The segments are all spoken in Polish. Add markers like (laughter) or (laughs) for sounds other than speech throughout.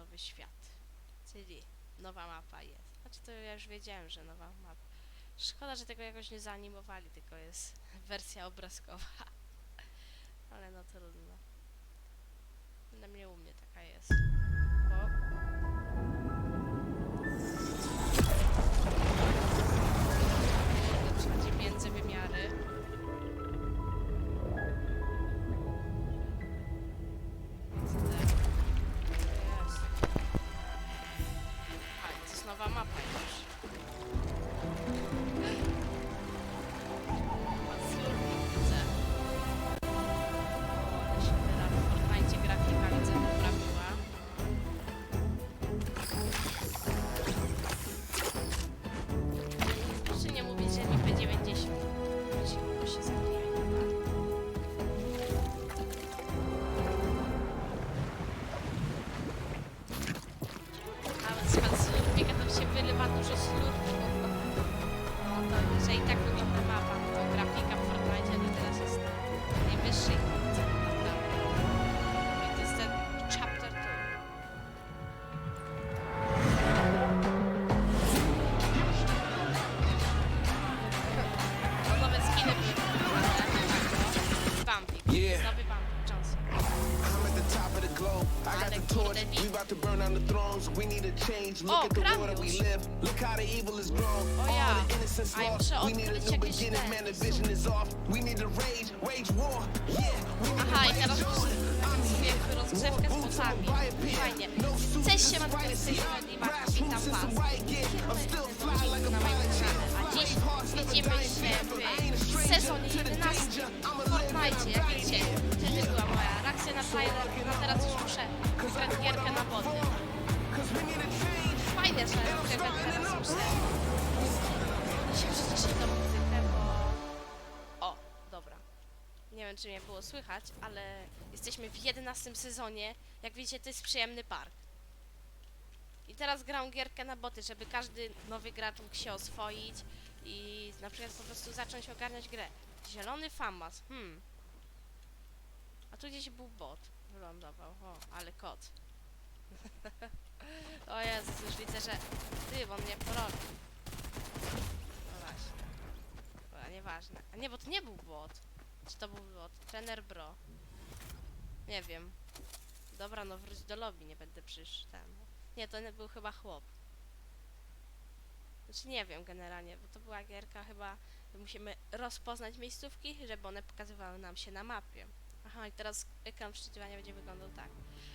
nowy świat. Czyli nowa mapa jest. Znaczy to ja już wiedziałem, że nowa mapa. Szkoda, że tego jakoś nie zaanimowali, tylko jest (laughs) wersja obrazkowa. (laughs) Ale no trudno. Na mnie u mnie taka jest. To jest need to rage, wage war. Yeah, we need Aha, i teraz muszę jakby rozgrzewkę z bossami. Fajnie. Cześć, siema, tutaj z tej strony Iwak, witam was. A Na moim kanale. A dziś widzimy się w sezonie 11 w Fortnite. Jak widzicie, wtedy była moja reakcja na trailer, a teraz już muszę grać gierkę na wody. Fajne, że grę teraz muszę. Muszę przyciszyć tą muzykę, bo... O, dobra. Nie wiem, czy mnie było słychać, ale jesteśmy w 11 sezonie. Jak widzicie, to jest przyjemny park. I teraz gram gierkę na boty, żeby każdy nowy gracz mógł się oswoić i na przykład po prostu zacząć ogarniać grę. Zielony famas, hmm. A tu gdzieś był bot, wylądował. O, ale kot. O Jezus, już widzę, że ty, on mnie porobi. No właśnie. Dobra, nieważne. A nie, bo to nie był bot. Czy to był bot? Trener bro. Nie wiem. Dobra, no wróć do lobby, nie będę przysz ten. Nie, to był chyba chłop. Znaczy nie wiem generalnie, bo to była gierka chyba, musimy rozpoznać miejscówki, żeby one pokazywały nam się na mapie. Aha, i teraz ekran przeczytywania będzie wyglądał tak.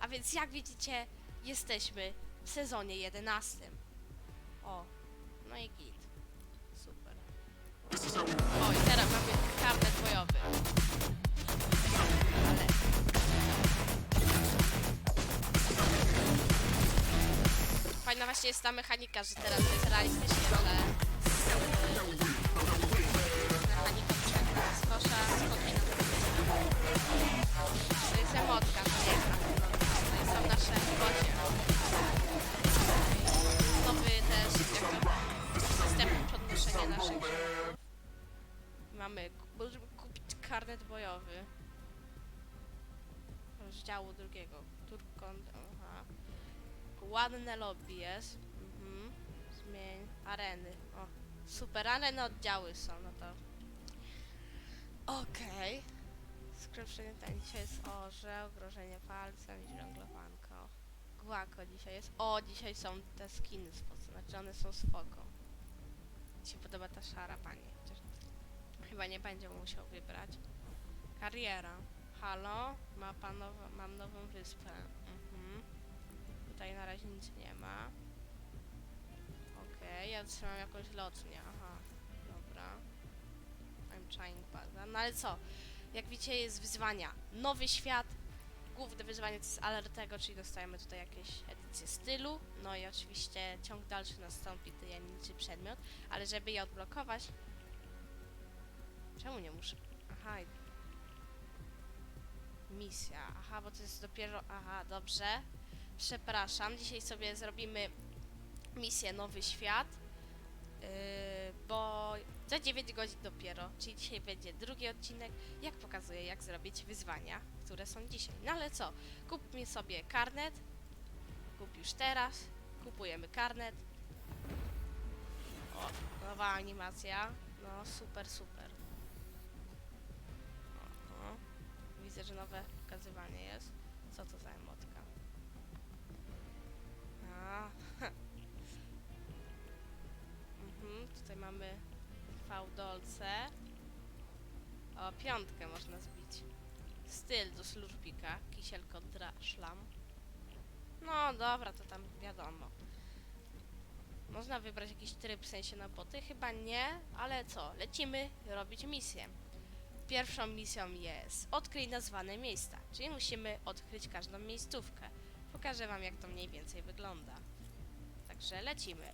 A więc jak widzicie, jesteśmy w sezonie 11. O, no i git. Super. O, i teraz mamy karnet bojowy. Ale Fajna właśnie jest ta mechanika, że teraz jest realistycznie, że Mamy, możemy kupić karnet bojowy. Rozdziału drugiego. Turkon, aha. Ładne lobby jest. Mhm. Zmień areny. O, super, areny oddziały są, no to. Okej. Okay. Skrypszenie ten dzisiaj jest orze, ogrożenie palcem i żonglowanko. Głako dzisiaj jest. O, dzisiaj są te skiny spoko, znaczy one są spoko. Się podoba ta szara pani. Chociaż chyba nie będzie musiał wybrać. Kariera. Halo, mapa nowa, mam nową wyspę. Mhm. Tutaj na razie nic nie ma. Okej, ja trzymam jakąś lotnię, aha. Dobra. I'm trying baza. No ale co? Jak widzicie jest wyzwania. Nowy świat. Główne wyzwanie to jest alertego, czyli dostajemy tutaj jakieś edycje stylu. No i oczywiście ciąg dalszy nastąpi tajemniczy przedmiot. Ale żeby je odblokować... Czemu nie muszę? Aha, misja. Aha, bo to jest dopiero... Aha, dobrze. Przepraszam, dzisiaj sobie zrobimy misję Nowy Świat, yy, bo za 9 godzin dopiero, czyli dzisiaj będzie drugi odcinek, jak pokazuję, jak zrobić wyzwania, które są dzisiaj. No ale co, kupmy sobie karnet, kupił już teraz. Kupujemy karnet. O, nowa animacja. No, super, super. Widzę, że nowe pokazywanie jest. Co to za emotka? A, (laughs) mhm, tutaj mamy fałdolce. O, piątkę można zbić. Styl do slurpika. Kisiel kontra szlam. No dobra, to tam wiadomo. Można wybrać jakiś tryb w sensie na boty? Chyba nie, ale co? Lecimy robić misję. Pierwszą misją jest odkryj nazwane miejsca, czyli musimy odkryć każdą miejscówkę. Pokażę wam jak to mniej więcej wygląda. Także lecimy.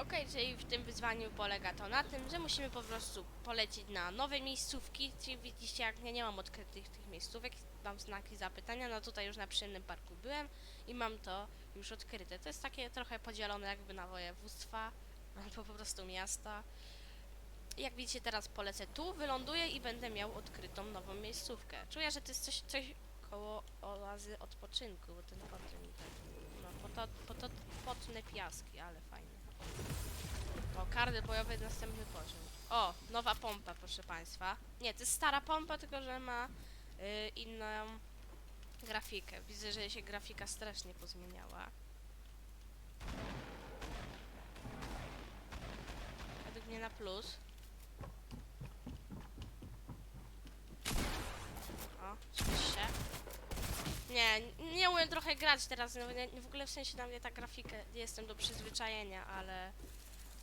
Ok, czyli w tym wyzwaniu polega to na tym, że musimy po prostu polecieć na nowe miejscówki. Czyli widzicie, jak ja nie mam odkrytych tych miejscówek, mam znaki zapytania. No tutaj już na przyjemnym parku byłem i mam to już odkryte. To jest takie trochę podzielone jakby na województwa albo po prostu miasta. Jak widzicie, teraz polecę tu, wyląduję i będę miał odkrytą nową miejscówkę. Czuję, że to jest coś, coś koło oazy odpoczynku, bo ten potry mi tak... Potot, piaski, ale fajnie. O, kardy bojowe, następny poziom. O, nowa pompa, proszę Państwa. Nie, to jest stara pompa, tylko że ma y, inną grafikę. Widzę, że się grafika strasznie pozmieniała. Według mnie na plus. O, się. Nie, nie umiem trochę grać teraz, no, nie, w ogóle w sensie na mnie ta grafika, jestem do przyzwyczajenia, ale...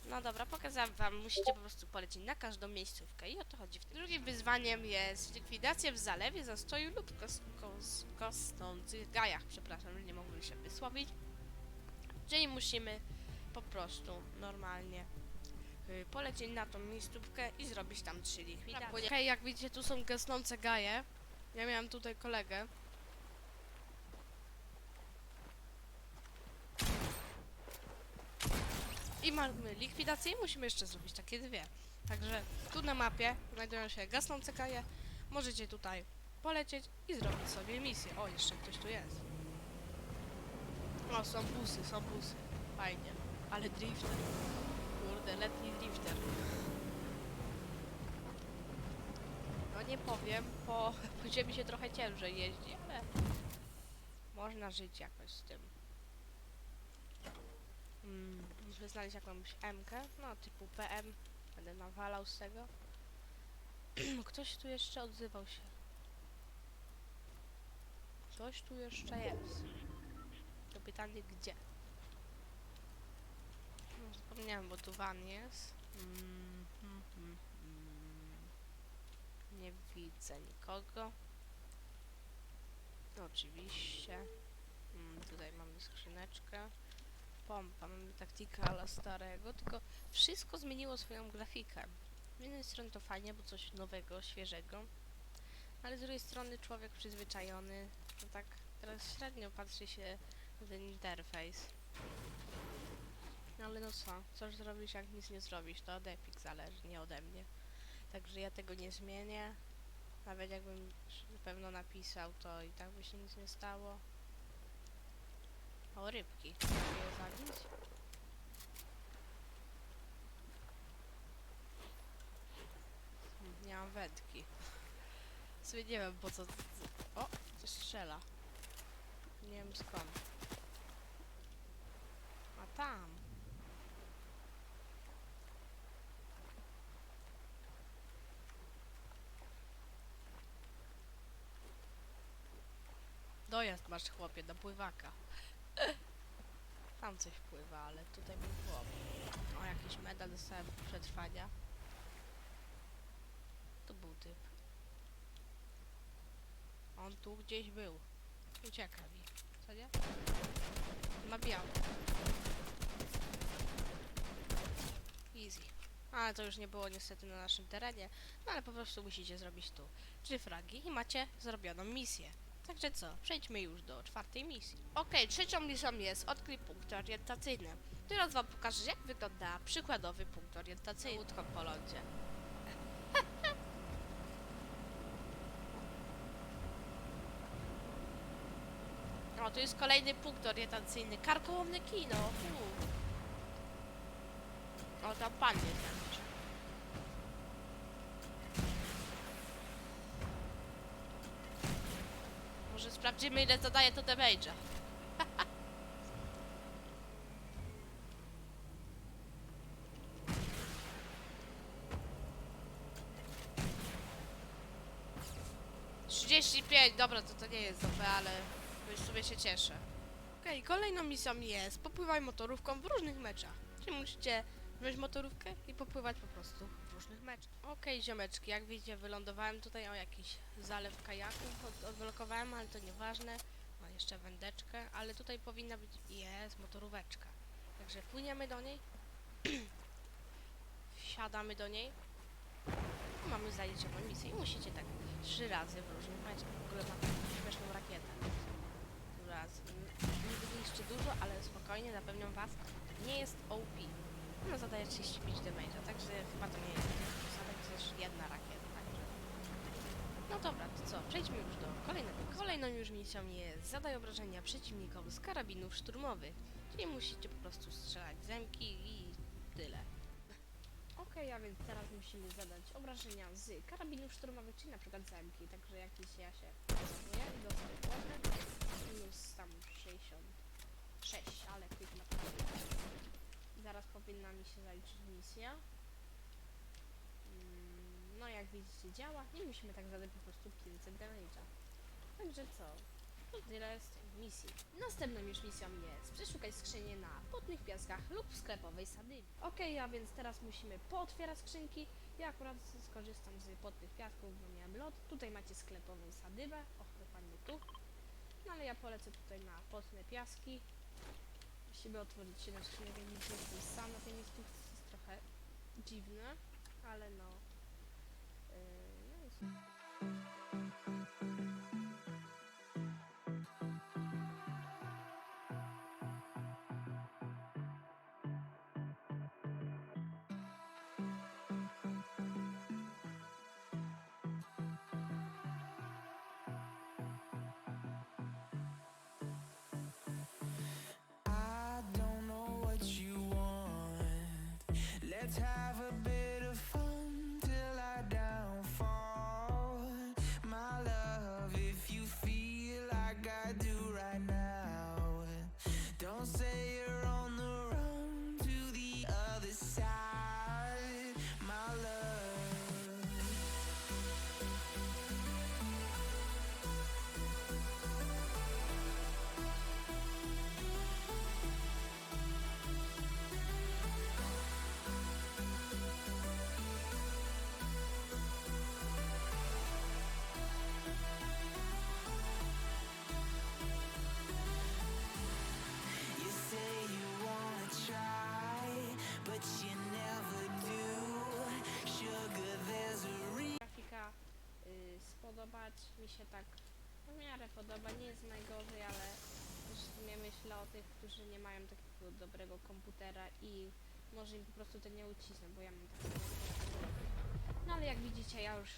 No dobra, pokazałem wam, musicie po prostu polecieć na każdą miejscówkę i o to chodzi. Drugim wyzwaniem jest likwidacja w zalewie, zastoju lub kos, kos, kosnących gajach, przepraszam, że nie mogłem się wysłowić. Czyli musimy po prostu normalnie y, polecieć na tą miejscówkę i zrobić tam trzy likwidacje. Okej, okay, jak widzicie, tu są gasnące gaje. Ja miałem tutaj kolegę. I mamy likwidację i musimy jeszcze zrobić takie dwie. Także tu na mapie znajdują się gasnące gaje. Możecie tutaj polecieć i zrobić sobie misję. O, jeszcze ktoś tu jest. O, są busy, są busy. Fajnie. Ale drifter. Kurde, letni drifter. No nie powiem, po, po ziemi się trochę ciężej jeździ, ale można żyć jakoś z tym. Mm, muszę znaleźć jakąś MK, no typu PM. Będę nawalał z tego. (clears throat) Ktoś tu jeszcze odzywał się. Ktoś tu jeszcze jest. To pytanie gdzie? No, zapomniałem, bo tu van jest. Nie widzę nikogo. Oczywiście. Mm, tutaj mamy skrzyneczkę. Pompa, mamy taktika ala starego, tylko wszystko zmieniło swoją grafikę. Z jednej strony to fajnie, bo coś nowego, świeżego, ale z drugiej strony człowiek przyzwyczajony, no tak teraz średnio patrzy się na ten interfejs. No ale no co, coś zrobisz jak nic nie zrobisz, to od Epic zależy, nie ode mnie. Także ja tego nie zmienię. Nawet jakbym na pewno napisał, to i tak by się nic nie stało. O, rybki. Mogę je Nie mam wędki. Sobie nie wiem po co... O, coś strzela. Nie wiem skąd. A tam. Dojazd masz chłopie, do pływaka. Tam coś pływa, ale tutaj był chłop. O, jakiś medal dostałem przetrwania. To był typ. On tu gdzieś był. Ucieka mi. Co nie? Ma biało. Easy. Ale to już nie było niestety na naszym terenie, no ale po prostu musicie zrobić tu trzy fragi i macie zrobioną misję. Także co, przejdźmy już do czwartej misji. Okej, trzecią misją jest odkryj punkt orientacyjny. Teraz wam pokażę, jak wygląda przykładowy punkt orientacyjny. Łódką po lądzie. (laughs) O, to jest kolejny punkt orientacyjny. Karkołomne kino. fu. O, tam pan jest też. Sprawdzimy ile to daje to damage'a. Trzydzieści dobra, to to nie jest dobre, ale już sobie się cieszę. Okej, kolejną misją jest popływaj motorówką w różnych meczach. Czyli musicie wziąć motorówkę i popływać po prostu różnych meczach. Okej, ziomeczki, jak widzicie, wylądowałem tutaj o jakiś zalew kajaków, od, odblokowałem, ale to nieważne. Mam jeszcze wędeczkę, ale tutaj powinna być, jest, motoróweczka. Także płyniemy do niej, (clears throat) wsiadamy do niej mamy zaliczoną misję. I musicie tak trzy razy w różnych meczach. W ogóle mam śmieszną rakietę. Raz. Nie niszczy dużo, ale spokojnie, zapewniam was, nie jest OP. Ona zadaje 35 damage'a, także chyba to nie jest przypadek, to jest jedna rakieta, także... No dobra, to co, przejdźmy już do kolejnego. Kolejną już misją jest zadaj obrażenia przeciwnikom z karabinów szturmowych, czyli musicie po prostu strzelać zemki i tyle. (laughs) Okej, a więc teraz musimy zadać obrażenia z karabinów szturmowych, czyli na przykład zemki, także jakiś ja się próbuję i dostaję tam 66, ale quick na powinna mi się zaliczyć misja. Mm, No jak widzicie działa i musimy tak zadać po prostu 500 damage'a. Także co? To tyle z tej misji. Następną już misją jest przeszukać skrzynię na potnych piaskach lub w sklepowej sadybie. Okej, a więc teraz musimy pootwierać skrzynki. Ja akurat skorzystam z potnych piasków, bo miałem lot. Tutaj macie sklepową sadybę. O, dokładnie tu. No ale ja polecę tutaj na potne piaski. Musimy otworzyć się skrzynię, więc nie jestem sam na tej miejscówce. jest trochę dziwne, ale no... Yy, no jest... Let's have a bit of fun mi się tak w miarę podoba, nie jest najgorzej, ale też w sumie myślę o tych, którzy nie mają takiego dobrego komputera i może im po prostu to nie ucisnę, bo ja mam takiego. No ale jak widzicie, ja już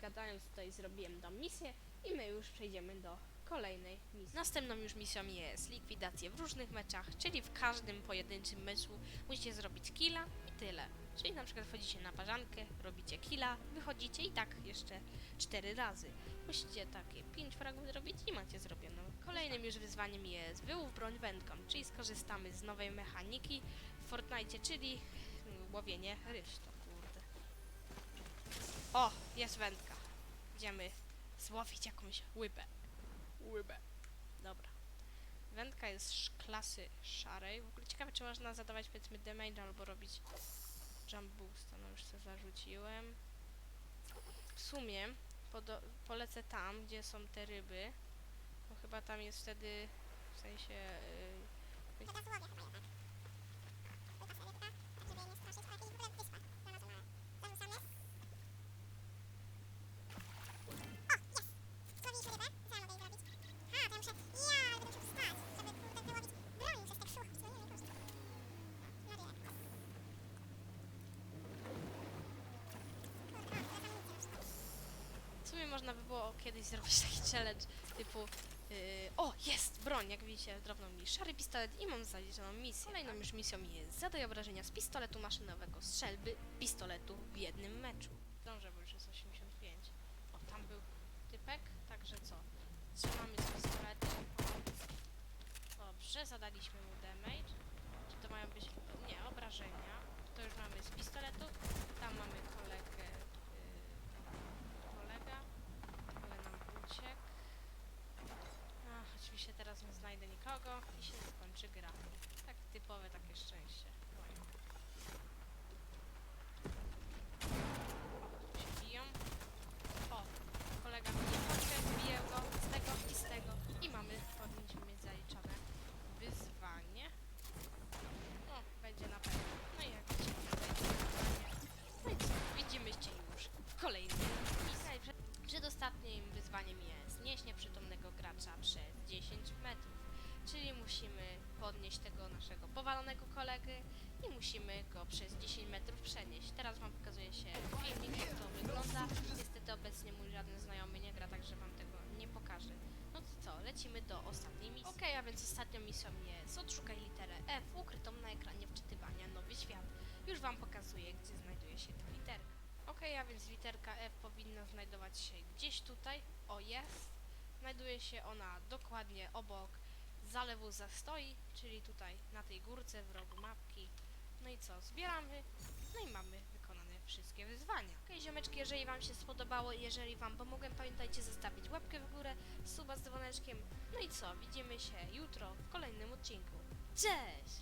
gadając tutaj zrobiłem tą misję i my już przejdziemy do kolejnej misji. Następną już misją jest likwidacja w różnych meczach, czyli w każdym pojedynczym meczu musicie zrobić killa i tyle. Czyli na przykład wchodzicie na parzankę, robicie killa, wychodzicie i tak jeszcze cztery razy. Musicie takie 5 fragów zrobić i macie zrobioną. Kolejnym już wyzwaniem jest wyłów broń wędką, czyli skorzystamy z nowej mechaniki w Fortnite, czyli łowienie ryż. To kurde. O, jest wędka. Idziemy złowić jakąś łybę. Łybę. Dobra. Wędka jest klasy szarej. W ogóle ciekawe, czy można zadawać powiedzmy damage albo robić jump boost. No już sobie zarzuciłem. W sumie polecę tam, gdzie są te ryby. Bo chyba tam jest wtedy w sensie... Yy, sumie można by było kiedyś zrobić (laughs) taki challenge typu Yy, o, jest! Broń, jak widzicie, drobną mi szary pistolet i mam zaliczoną misję. Kolejną już misją jest zadaj obrażenia z pistoletu maszynowego strzelby pistoletu w jednym meczu. Dążę, bo już jest 85. O, tam był typek, także co? Strzelamy z pistoletu. Dobrze, zadaliśmy mu damage. Czy to mają być... Nie, obrażenia. To już mamy z pistoletu. Tam mamy kolegę... Yy, kolega. Ale nam uciekł. Ach, oczywiście teraz nie znajdę nikogo i skończy gra. Tak typowe takie szczęście. Odszukaj literę F ukrytą na ekranie wczytywania Nowy Świat. Już wam pokazuję, gdzie znajduje się ta literka. Okej, a więc literka F powinna znajdować się gdzieś tutaj. O, jest. Znajduje się ona dokładnie obok zalewu zastoi, czyli tutaj na tej górce w rogu mapki. No i co, zbieramy, no i mamy wszystkie wyzwania. Okej, ziomeczki, jeżeli wam się spodobało, jeżeli wam pomogłem, pamiętajcie zostawić łapkę w górę, suba z dzwoneczkiem. No i co, widzimy się jutro w kolejnym odcinku. Cześć!